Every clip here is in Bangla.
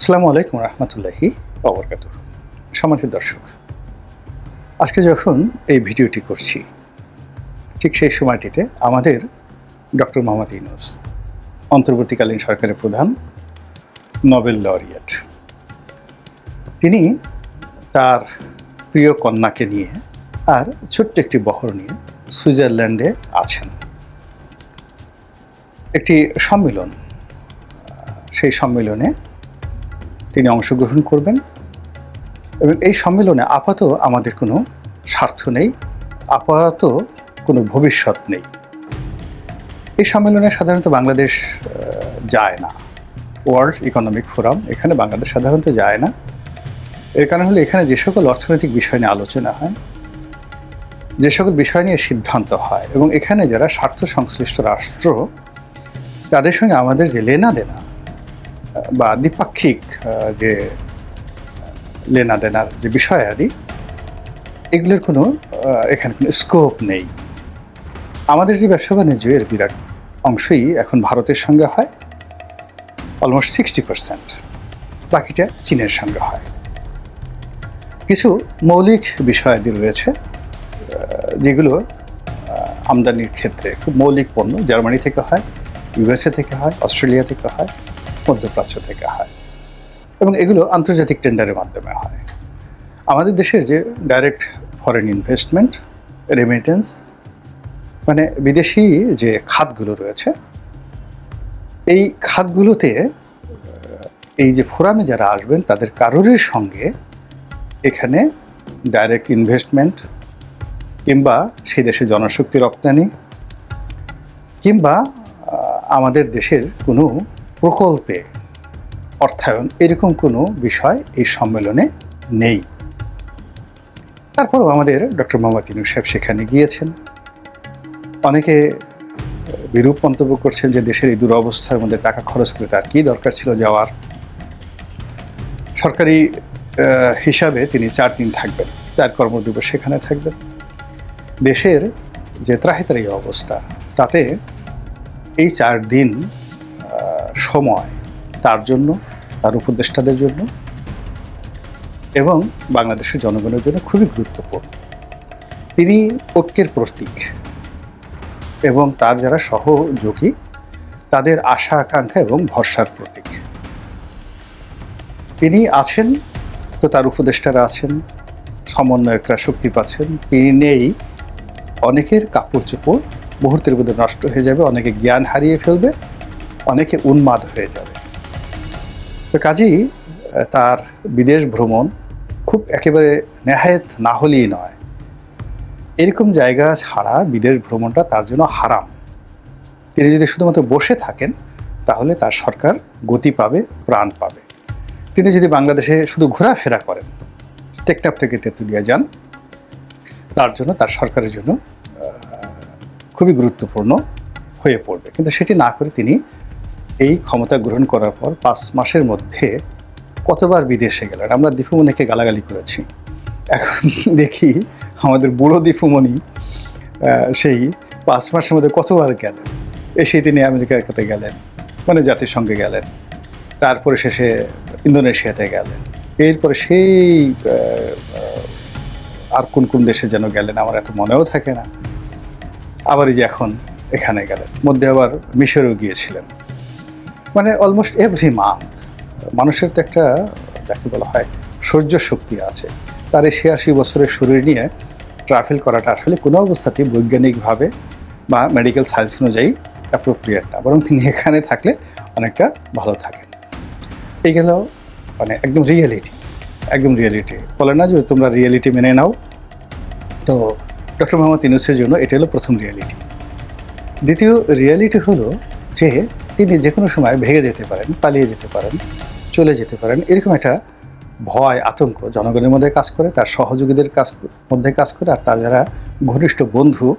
আসসালামু আলাইকুম রহমতুল্লাহি অবরকাত সম্মানিত দর্শক, আজকে যখন এই ভিডিওটি করছি, ঠিক সেই সময়টিতে আমাদের ডক্টর মোহাম্মদ ইউনুস, অন্তর্বর্তীকালীন সরকারের প্রধান, নোবেল লরিয়েট। তিনি তার প্রিয় কন্যাকে নিয়ে আর ছোট্ট একটি বহর নিয়ে সুইজারল্যান্ডে আছেন। একটি সম্মেলন, সেই সম্মেলনে তিনি অংশগ্রহণ করবেন। এবং এই সম্মেলনে আপাতত আমাদের কোনো স্বার্থ নেই, আপাতত কোনো ভবিষ্যৎ নেই। এই সম্মেলনে সাধারণত বাংলাদেশ যায় না। ওয়ার্ল্ড ইকোনমিক ফোরাম এখানে বাংলাদেশ সাধারণত যায় না। এর কারণ হলো এখানে যে সকল অর্থনৈতিক বিষয় নিয়ে আলোচনা হয়, যে সকল বিষয় নিয়ে সিদ্ধান্ত হয় এবং এখানে যারা স্বার্থ সংশ্লিষ্ট রাষ্ট্র, তাদের সঙ্গে আমাদের যে লেনা দেনা বা দ্বিপাক্ষিক যে লেনা দেনার যে বিষয় বিষয়াদি এগুলোর কোনো এখানে কোনো স্কোপ নেই। আমাদের যে ব্যবসা বাণিজ্য, এর বিরাট অংশই এখন ভারতের সঙ্গে হয় অলমোস্ট সিক্সটি পার্সেন্ট বাকিটা চীনের সঙ্গে হয়। কিছু মৌলিক বিষয়াদি রয়েছে যেগুলো আমদানির ক্ষেত্রে খুব মৌলিক পণ্য। জার্মানি থেকে হয়, ইউএসএ থেকে হয়, অস্ট্রেলিয়া থেকে হয় মধ্যপ্রাচ্য থেকে হয়। এবং এগুলো আন্তর্জাতিক টেন্ডারের মাধ্যমে হয়। আমাদের দেশের যে ডাইরেক্ট ফরেন ইনভেস্টমেন্ট রেমিটেন্স মানে বিদেশি যে খাতগুলো রয়েছে, এই খাতগুলোতে এই যে ফোরামে যারা আসবেন, তাদের কারোরের সঙ্গে এখানে ডাইরেক্ট ইনভেস্টমেন্ট কিংবা সেই দেশে জনশক্তি রপ্তানি কিংবা আমাদের দেশের কোনো প্রকল্পে অর্থায়ন এরকম কোনো বিষয় এই সম্মেলনে নেই। তারপরও আমাদের ডক্টর মোহাম্মদ ইনুস সাহেব সেখানে গিয়েছেন। অনেকে বিরূপ মন্তব্য করছেন যে দেশের এই দুরবস্থার মধ্যে টাকা খরচ করে তার কী দরকার ছিল যাওয়ার। সরকারি হিসাবে তিনি চার দিন থাকবেন, চার কর্মদিবস সেখানে থাকবেন। দেশের যে ত্রাহিতারি অবস্থা, তাতে এই চার দিন সময় তার জন্য, তার উপদেষ্টাদের জন্য এবং বাংলাদেশের জনগণের জন্য খুবই গুরুত্বপূর্ণ। তিনি ঐক্যের প্রতীক এবং তার যারা সহযোগী, তাদের আশা, আকাঙ্ক্ষা এবং ভরসার প্রতীক। তিনি আছেন তো তার উপদেষ্টারা আছেন, সমন্বয়করা শক্তি পাচ্ছেন। তিনি নেই, অনেকের কাপড় চোপড় মুহূর্তের মধ্যে নষ্ট হয়ে যাবে, অনেকে জ্ঞান হারিয়ে ফেলবে। অনেকে উন্মাদ হয়ে যাবে। তো কাজেই তার বিদেশ ভ্রমণ খুব একেবারে নেহায়েত না হলেই নয়। এরকম জায়গা ছাড়া বিদেশ ভ্রমণটা তার জন্য হারাম। তিনি যদি শুধুমাত্র বসে থাকেন, তাহলে তার সরকার গতি পাবে, প্রাণ পাবে। তিনি যদি বাংলাদেশে শুধু ঘোরাফেরা করেন টেকটাপ থেকে তেঁতুলিয়া যান, তার জন্য, তার সরকারের জন্য খুবই গুরুত্বপূর্ণ হয়ে পড়বে। কিন্তু সেটি না করে তিনি এই ক্ষমতা গ্রহণ করার পর পাঁচ মাসের মধ্যে কতবার বিদেশে গেলেন আমরা দীপুমণিকে গালাগালি করেছি। এখন দেখি আমাদের বুড়ো দীপুমণি সেই পাঁচ মাসের মধ্যে কতবার গেলেন? এসে তিনি আমেরিকার আমেরিকাতে গেলেন মানে জাতিসংঘে গেলেন। তারপরে শেষে ইন্দোনেশিয়াতে গেলেন। এরপরে সেই আর কোন কোন দেশে যেন গেলেন আমার এত মনেও থাকে না। আবার এই যে এখন এখানে গেলেন। মধ্যে আবার মিশরেও গিয়েছিলেন। মানে অলমোস্ট এভরি মান্থ মানুষের তো একটা, যাকে বলা হয় সহ্য শক্তি আছে। তার এই ছিয়াশি বছরের শরীর নিয়ে ট্রাভেল করাটা আসলে কোনো অবস্থাতেই বৈজ্ঞানিকভাবে বা মেডিকেল সায়েন্স অনুযায়ী অ্যাপ্রোপ্রিয়েট না বরং তিনি এখানে থাকলে অনেকটা ভালো থাকেন। এই গেল মানে একদম রিয়েলিটি একদম রিয়েলিটি বলে না যে তোমরা রিয়েলিটি মেনে নাও। তো ডক্টর মোহাম্মদ ইনুসের জন্য এটা হলো প্রথম রিয়েলিটি দ্বিতীয় রিয়েলিটি হলো যে তিনি যে কোনো সময় ভেঙে যেতে পারেন, পালিয়ে যেতে পারেন, চলে যেতে পারেন, এরকম একটা ভয়, আতঙ্ক জনগণের মধ্যে কাজ করে, তার সহযোগীদের কাজ মধ্যে কাজ করে, আর তার যারা ঘনিষ্ঠ বন্ধু,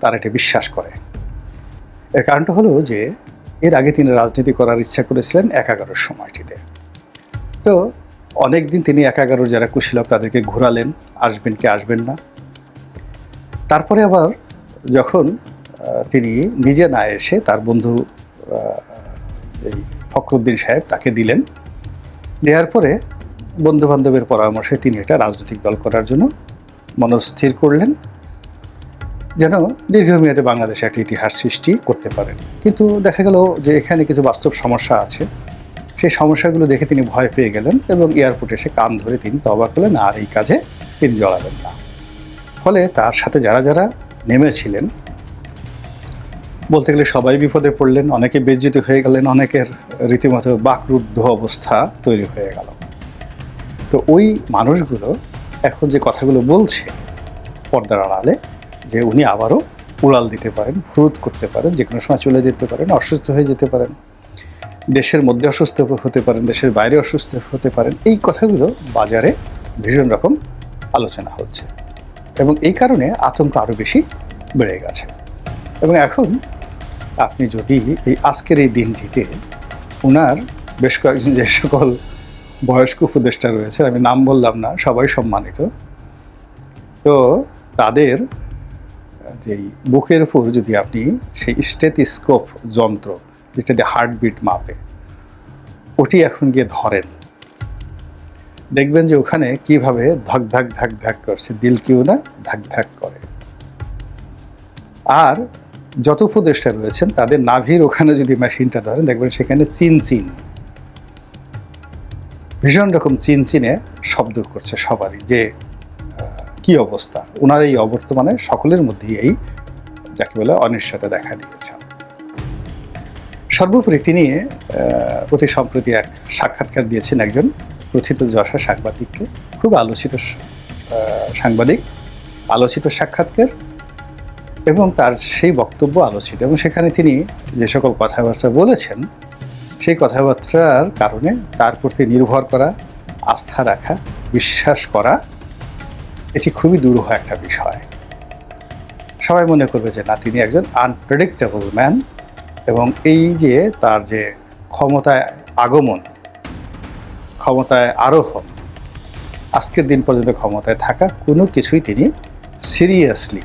তারা এটা বিশ্বাস করে। এর কারণটা হলো যে, এর আগে তিনি রাজনীতি করার ইচ্ছা করেছিলেন এক সময়টিতে। তো অনেক দিন তিনি এক যারা কুশীলক তাদেরকে ঘোরালেন, আসবেন কি আসবেন না। তারপরে আবার যখন তিনি নিজে না এসে তার বন্ধু এই ফখরুদ্দিন সাহেব তাকে দিলেন। দেওয়ার পরে বন্ধু বান্ধবের পরামর্শে তিনি এটা রাজনৈতিক দল করার জন্য মনস্থির করলেন, যেন দীর্ঘমেয়াদে বাংলাদেশে একটা ইতিহাস সৃষ্টি করতে পারেন। কিন্তু দেখা গেল যে এখানে কিছু বাস্তব সমস্যা আছে। সেই সমস্যাগুলো দেখে তিনি ভয় পেয়ে গেলেন এবং এয়ারপোর্টে এসে কান ধরে তিনি তবা করলেন, আর এই কাজে তিনি জড়াবেন না। ফলে তার সাথে যারা যারা নেমেছিলেন বলতে গেলে সবাই বিপদে পড়লেন, অনেকে বেজ্জিত হয়ে গেলেন, অনেকের রীতিমতো বাকরুদ্ধ অবস্থা তৈরি হয়ে গেল। তো ওই মানুষগুলো এখন যে কথাগুলো বলছে পর্দার আড়ালে, যে উনি আবারও উড়াল দিতে পারেন ফুরুত করতে পারেন, যে কোনো সময় চলে যেতে পারেন, অসুস্থ হয়ে যেতে পারেন, দেশের মধ্যে অসুস্থ হতে পারেন, দেশের বাইরে অসুস্থ হতে পারেন, এই কথাগুলো বাজারে ভীষণ রকম আলোচনা হচ্ছে। এবং এই কারণে আতঙ্ক আরও বেশি বেড়ে গেছে। এবং এখন আপনি যদি এই আজকের এই দিনটিতে ওনার বেশ কয়েকজন যে সকল বয়স্ক উপদেষ্টা রয়েছে আমি নাম বললাম না, সবাই সম্মানিত। তো তাদের, যেই বুকের উপর যদি আপনি সেই স্টেথিস্কোপ যন্ত্র যেটা দিয়ে হার্টবিট মাপে, ওটি এখন গিয়ে ধরেন। দেখবেন যে ওখানে কীভাবে ধক ধাক ধাক ধাক করছে, দিল কেউ না, ধাক ধাক করে। আর যত উপদেষ্টা রয়েছেন, তাদের নাভির ওখানে যদি মেশিনটা ধরেন, দেখবেন সেখানে চিন চিন। ভীষণ রকম চিন চিনে শব্দ করছে সবারই যে কি অবস্থা? ওনার এই অবর্তমানে সকলের মধ্যেই এই, যাকে বলে অনিশ্চয়তা দেখা দিয়েছে। সর্বোপরি তিনি অতি সম্প্রতি এক সাক্ষাৎকার দিয়েছেন একজন প্রথিত যশা সাংবাদিককে, খুব আলোচিত সাংবাদিক, আলোচিত সাক্ষাৎকার। এবং তার সেই বক্তব্য আলোচিত এবং সেখানে তিনি যে সকল কথাবার্তা বলেছেন, সেই কথাবার্তার কারণে তার প্রতি নির্ভর করা, আস্থা রাখা, বিশ্বাস করা, এটি খুবই দুরূহ একটা বিষয়। সবাই মনে করবে যে না, তিনি একজন আনপ্রেডিক্টেবল ম্যান এবং এই যে তার যে ক্ষমতায় আগমন, ক্ষমতায় আরোহণ, আজকের দিন পর্যন্ত ক্ষমতায় থাকা কোনো কিছুই তিনি সিরিয়াসলি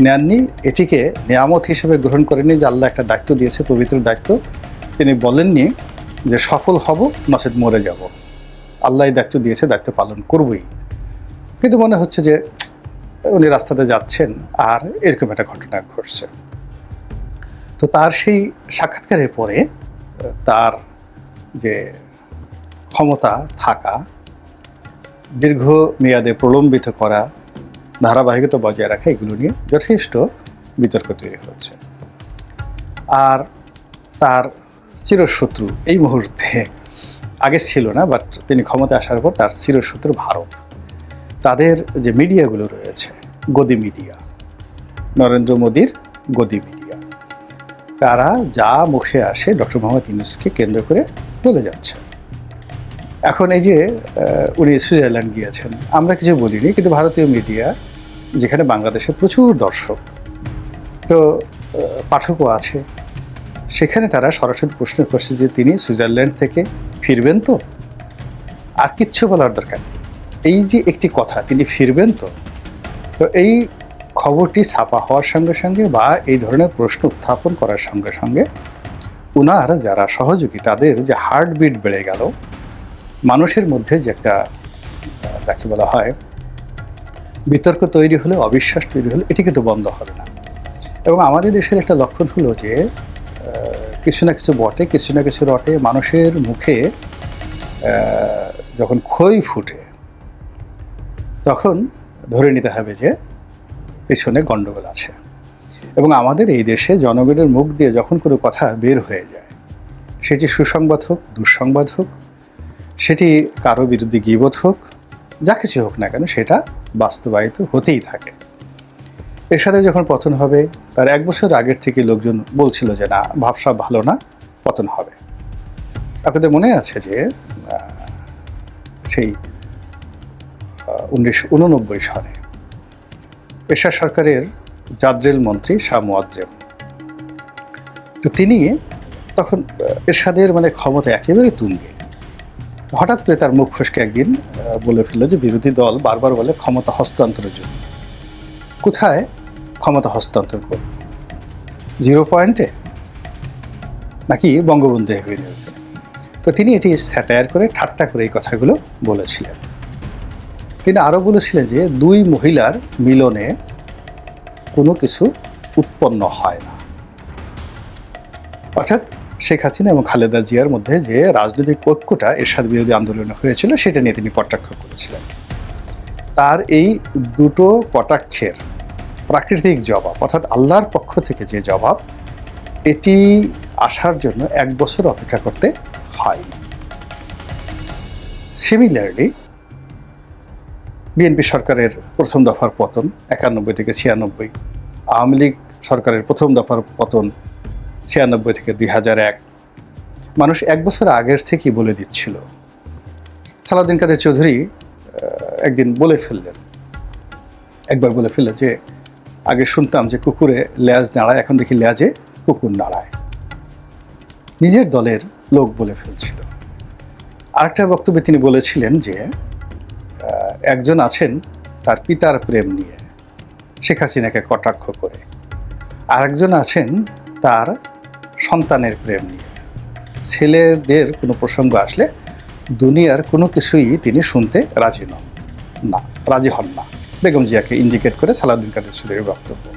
নেননি, এটিকে নিয়ামত হিসেবে গ্রহণ করেনি যে আল্লাহ একটা দায়িত্ব দিয়েছে, পবিত্র দায়িত্ব। তিনি বলেননি যে সফল হব, নচেত মরে যাব। আল্লাহ দায়িত্ব দিয়েছে, দায়িত্ব পালন করবই। কিন্তু মনে হচ্ছে যে উনি রাস্তাতে যাচ্ছেন আর এরকম একটা ঘটনা ঘটছে। তো তার সেই সাক্ষাৎকারের পরে, তার যে ক্ষমতা থাকা, দীর্ঘ মেয়াদে প্রলম্বিত করা ধারাবাহিকতা বজায় রাখা এগুলো নিয়ে যথেষ্ট বিতর্ক তৈরি হচ্ছে। আর তার চিরশত্রু এই মুহূর্তে আগে ছিল না বাট তিনি ক্ষমতা আসার পর তার চিরশত্রু ভারত। তাদের যে মিডিয়াগুলো রয়েছে, গদি মিডিয়া, নরেন্দ্র মোদীর গদি মিডিয়া, তারা যা মুখে আসে ডক্টর মোহাম্মদ ইউনুসকে কেন্দ্র করে বলে যাচ্ছে। এখন এই যে উনি সুইজারল্যান্ড গিয়েছেন। আমরা কিছু বলিনি, কিন্তু ভারতীয় মিডিয়া যেখানে বাংলাদেশে প্রচুর দর্শক, তো পাঠকও আছে, সেখানে তারা সরাসরি প্রশ্ন করছে যে, তিনি সুইজারল্যান্ড থেকে ফিরবেন তো? আর কিচ্ছু বলার দরকার এই যে একটি কথা, তিনি ফিরবেন তো? তো এই খবরটি ছাপা হওয়ার সঙ্গে সঙ্গে বা এই ধরনের প্রশ্ন উত্থাপন করার সঙ্গে সঙ্গে উনার যারা সহযোগী, তাদের যে হার্টবিট বেড়ে গেল মানুষের মধ্যে যে একটা যাকে বলা হয় বিতর্ক তৈরি হলে, অবিশ্বাস তৈরি হলে, এটি কিন্তু বন্ধ হবে না। এবং আমাদের দেশের একটা লক্ষণ হলো যে কিছু না কিছু বটে, কিছু না কিছু রটে মানুষের মুখে যখন খই ফুটে, তখন ধরে নিতে হবে যে, পেছনে গণ্ডগোল আছে। এবং আমাদের এই দেশে জনগণের মুখ দিয়ে যখন কোনো কথা বের হয়ে যায়, সেটি সুসংবাদ হোক, দুঃসংবাদ হোক সেটি কারও বিরুদ্ধে গিবোধ হোক, যা কিছু হোক না কেন, সেটা বাস্তবায়িত হতেই থাকে। এর সাথে যখন পতন হবে, তার এক বছর আগের থেকে লোকজন বলছিল যে, না, ভাবসাব ভালো না, পতন হবে। আপনাদের মনে আছে যে সেই উনিশশো উননব্বই সালে পেশা সরকারের জাদ্রেল মন্ত্রী শাহ মুয়াজ্জেম। তো তিনি তখন এরশাদের মানে ক্ষমতা একেবারে তুঙ্গে। হঠাৎ করে তার মুখ ফসকে একদিন বলে ফেলল যে বিরোধী দল বারবার বলে ক্ষমতা হস্তান্তরের জন্য। কোথায় ক্ষমতা হস্তান্তর করবে? জিরো পয়েন্টে? নাকি বঙ্গবন্ধু এভিনিউতে তো তো তিনি এটি স্যাটায়ার করে, ঠাট্টা করে এই কথাগুলো বলেছিলেন। তিনি আরও বলেছিলেন যে দুই মহিলার মিলনে কোনো কিছু উৎপন্ন হয় না। অর্থাৎ শেখ হাসিনা এবং খালেদা জিয়ার মধ্যে যে রাজনৈতিক ঐক্যটা এরশাদ বিরোধী আন্দোলনে হয়েছিল, সেটা নিয়ে তিনি কটাক্ষ করেছিলেন। তার এই দুটো কটাক্ষের প্রাকৃতিক জবাব, অর্থাৎ আল্লাহর পক্ষ থেকে যে জবাব, এটি আসার জন্য এক বছর অপেক্ষা করতে হয়। সিমিলারলি বিএনপি সরকারের প্রথম দফার পতন, একানব্বই থেকে ছিয়ানব্বই, আওয়ামী লীগ সরকারের প্রথম দফার পতন ছিয়ানব্বই থেকে দুই হাজার এক। মানুষ এক বছর আগের থেকেই বলে দিচ্ছিল। সালাউদ্দিন কাদের চৌধুরী একদিন বলে ফেললেন। একবার বলে ফেললেন যে, আগে শুনতাম যে কুকুরে ল্যাজ নাড়ায়, এখন দেখি ল্যাজে কুকুর নাড়ায়। নিজের দলের লোক বলে ফেলছিল। আরেকটা বক্তব্যে তিনি বলেছিলেন যে একজন আছেন তার পিতার প্রেম নিয়ে, শেখ হাসিনাকে কটাক্ষ করে। আরেকজন আছেন তার সন্তানের প্রেম। নিয়ে ছেলেদের কোনো প্রসঙ্গ আসলে দুনিয়ার কোনো কিছুই তিনি শুনতে রাজি নন। না, রাজি হন না। বেগম জিয়াকে ইন্ডিকেট করে সালাউদ্দিন কাদের চৌধুরীর বক্তব্য।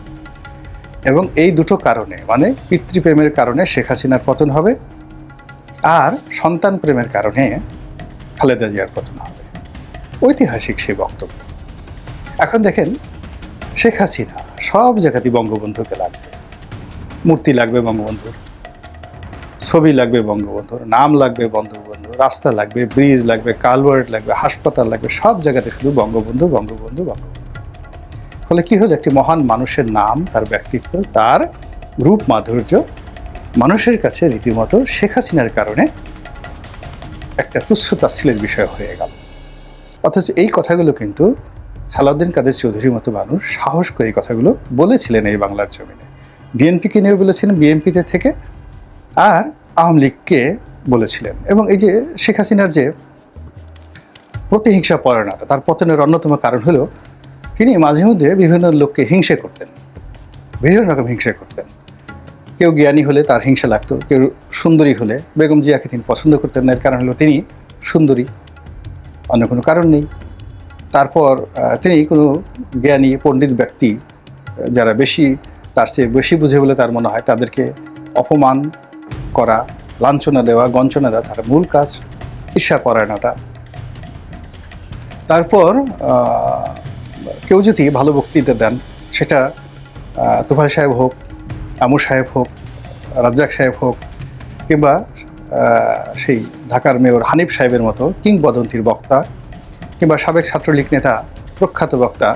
এবং এই দুটো কারণে মানে পিতৃপ্রেমের কারণে শেখ হাসিনার পতন হবে আর সন্তান প্রেমের কারণে খালেদা জিয়ার পতন হবে। ঐতিহাসিক সেই বক্তব্য। এখন দেখেন, শেখ হাসিনা সব জায়গাতেই বঙ্গবন্ধুকে লাগবে। মূর্তি লাগবে বঙ্গবন্ধুর। ছবি লাগবে বঙ্গবন্ধুর, নাম লাগবে বঙ্গবন্ধু রাস্তা লাগবে ব্রিজ লাগবে কালভার্ট লাগবে, হাসপাতাল লাগবে, সব জায়গাতে শুধু বঙ্গবন্ধু বঙ্গবন্ধু বঙ্গবন্ধু। ফলে কী হলো? একটি মহান মানুষের নাম, তার ব্যক্তিত্ব, তার রূপ মাধুর্য মানুষের কাছে রীতিমতো শেখ হাসিনার কারণে একটা তুচ্ছ তাচ্ছিলের বিষয় হয়ে গেল। অথচ এই কথাগুলো কিন্তু সালাউদ্দিন কাদের চৌধুরীর মতো মানুষ সাহস করে এই কথাগুলো বলেছিলেন এই বাংলার জমিনে। বিএনপিকে নিয়েও বলেছিলেন বিএনপিতে থেকে। আর আওয়ামী লীগকে বলেছিলেন। এবং এই যে শেখ হাসিনার যে প্রতিহিংসা পরায়ণতা, তার পতনের অন্যতম কারণ হলো, তিনি মাঝে মধ্যে বিভিন্ন লোককে হিংসে করতেন। বিভিন্ন রকম হিংসা করতেন। কেউ জ্ঞানী হলে তার হিংসা লাগতো, কেউ সুন্দরী হলে। বেগম জিয়াকে তিনি পছন্দ করতেন না, এর কারণ হলো তিনি সুন্দরী। অন্য কোনো কারণ নেই। তারপর তিনি কোনো জ্ঞানী, পণ্ডিত ব্যক্তি, যারা বেশি, তার চেয়ে বেশি বুঝে বলে তার মনে হয়, তাদেরকে অপমান করা লাঞ্ছনা দেওয়া গঞ্চনা দেওয়া তার মূল কাজ ঈর্ষা পরায়ণতা। তারপর কেউ যদি ভালো বক্তৃতা দেন সেটা আহ, সাহেব হোক আমু সাহেব হোক রাজ্জাক সাহেব হোক কিংবা সেই ঢাকার মেয়র হানিফ সাহেবের মতো কিংবদন্তির বক্তা কিংবা সাবেক ছাত্রলীগ নেতা প্রখ্যাত বক্তা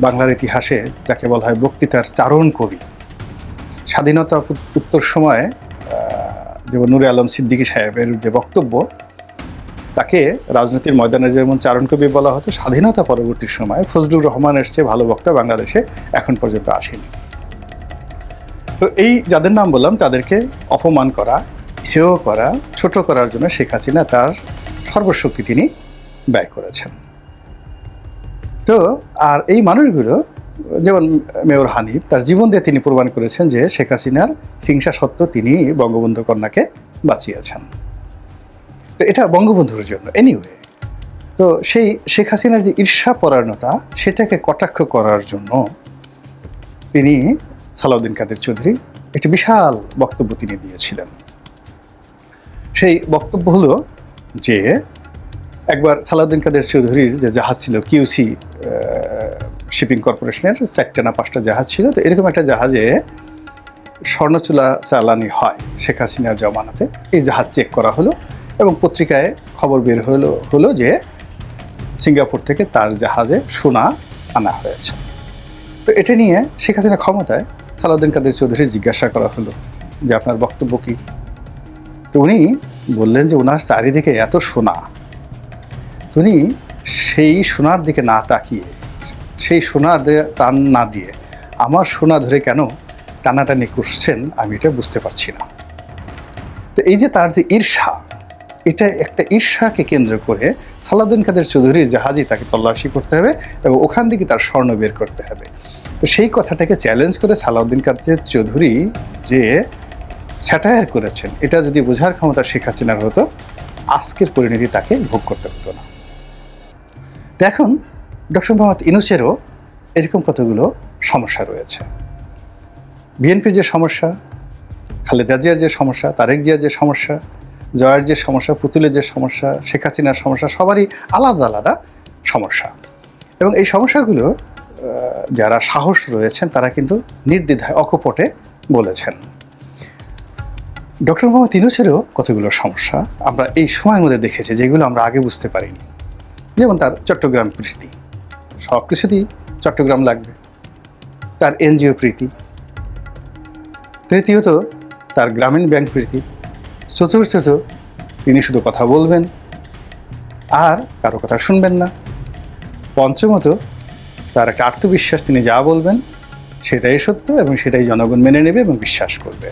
বাংলার ইতিহাসে যাকে বলা হয় বক্তৃতার চারণ কবি স্বাধীনতা উত- উত্তর সময়ে যেমন নুরে আলম সিদ্দিকী সাহেবের যে বক্তব্য, তাকে রাজনীতির ময়দানে যেমন চারণ কবি বলা হতো, স্বাধীনতা পরবর্তী সময়ে ফজলুর রহমানের চেয়ে ভালো বক্তা বাংলাদেশে এখন পর্যন্ত আসেনি। তো এই যাদের নাম বললাম, তাদেরকে অপমান করা, হেয় করা, ছোট করার জন্য শেখ হাসিনা তার সর্বশক্তি তিনি ব্যয় করেছেন। তো আর এই মানুষগুলো যেমন মেয়র হানিফ, তার জীবন দিয়ে তিনি প্রমাণ করেছেন যে শেখ হাসিনার হিংসা সত্ত্বেও তিনি বঙ্গবন্ধু কন্যাকে বাঁচিয়েছেন। তো এটা বঙ্গবন্ধুর জন্য। এনিওয়ে তো সেই শেখ হাসিনার যে ঈর্ষা পরায়ণতা, সেটাকে কটাক্ষ করার জন্য তিনি সালাউদ্দিন কাদের চৌধুরী একটি বিশাল বক্তব্য তিনি দিয়েছিলেন। সেই বক্তব্য হলো যে, একবার সালাউদ্দিন কাদের চৌধুরীর যে জাহাজ ছিল কিউসি শিপিং কর্পোরেশনের চারটে না পাঁচটা জাহাজ ছিল, তো এরকম একটা জাহাজে স্বর্ণচূলা চালানি হয় শেখ হাসিনার জমানাতে। এই জাহাজ চেক করা হলো এবং পত্রিকায় খবর বের হলো হলো যে সিঙ্গাপুর থেকে তার জাহাজে সোনা আনা হয়েছে। তো এটা নিয়ে শেখ হাসিনা ক্ষমতায় সালাউদ্দিন কাদের চৌধুরী জিজ্ঞাসা করা হলো যে আপনার বক্তব্য কী? তো উনি বললেন যে ওনার চারিদিকে এত সোনা। উনি সেই সোনার দিকে না তাকিয়ে সেই সোনা টান না দিয়ে আমার সোনা ধরে কেন টানাটানি করছেন আমি এটা বুঝতে পারছি না। তো এই যে তার যে ঈর্ষা, এটা একটা ঈর্ষাকে কেন্দ্র করে সালাউদ্দিন কাদের চৌধুরীর জাহাজই তাকে তল্লাশি করতে হবে এবং ওখান থেকে তার স্বর্ণ বের করতে হবে। তো সেই কথাটাকে চ্যালেঞ্জ করে সালাউদ্দিন কাদের চৌধুরী যে স্যাটায়ার করেছেন, এটা যদি বোঝার ক্ষমতা শেখ হাসিনার হতো, আজকের পরিণতি তাকে ভোগ করতে হতো না। এখন ডক্টর মোহাম্মদ ইনুসেরও এরকম কতগুলো সমস্যা রয়েছে? বিএনপির যে সমস্যা, খালেদা জিয়ার যে সমস্যা, তারেক জিয়ার যে সমস্যা, জয়ের যে সমস্যা, পুতুলের যে সমস্যা, শেখ হাসিনার সমস্যা, সবারই আলাদা আলাদা সমস্যা। এবং এই সমস্যাগুলো যারা সাহস রয়েছেন, তারা কিন্তু নির্দ্বিধায়, অকপটে বলেছেন। ডক্টর মোহাম্মদ ইনুসেরও কতগুলো সমস্যা, আমরা এই সময়ের মধ্যে দেখেছি, যেগুলো আমরা আগে বুঝতে পারিনি। যেমন তার চট্টগ্রাম প্রীতি সব কিছুতেই চট্টগ্রাম লাগবে। তার এনজিও প্রীতি। তৃতীয়ত, তার গ্রামীণ ব্যাংক প্রীতি। চতুর্থত, তিনি শুধু কথা বলবেন, আর কারও কথা শুনবেন না। পঞ্চমত, তার একটা আত্মবিশ্বাস, তিনি যা বলবেন, সেটাই সত্য এবং সেটাই জনগণ মেনে নেবে এবং বিশ্বাস করবে।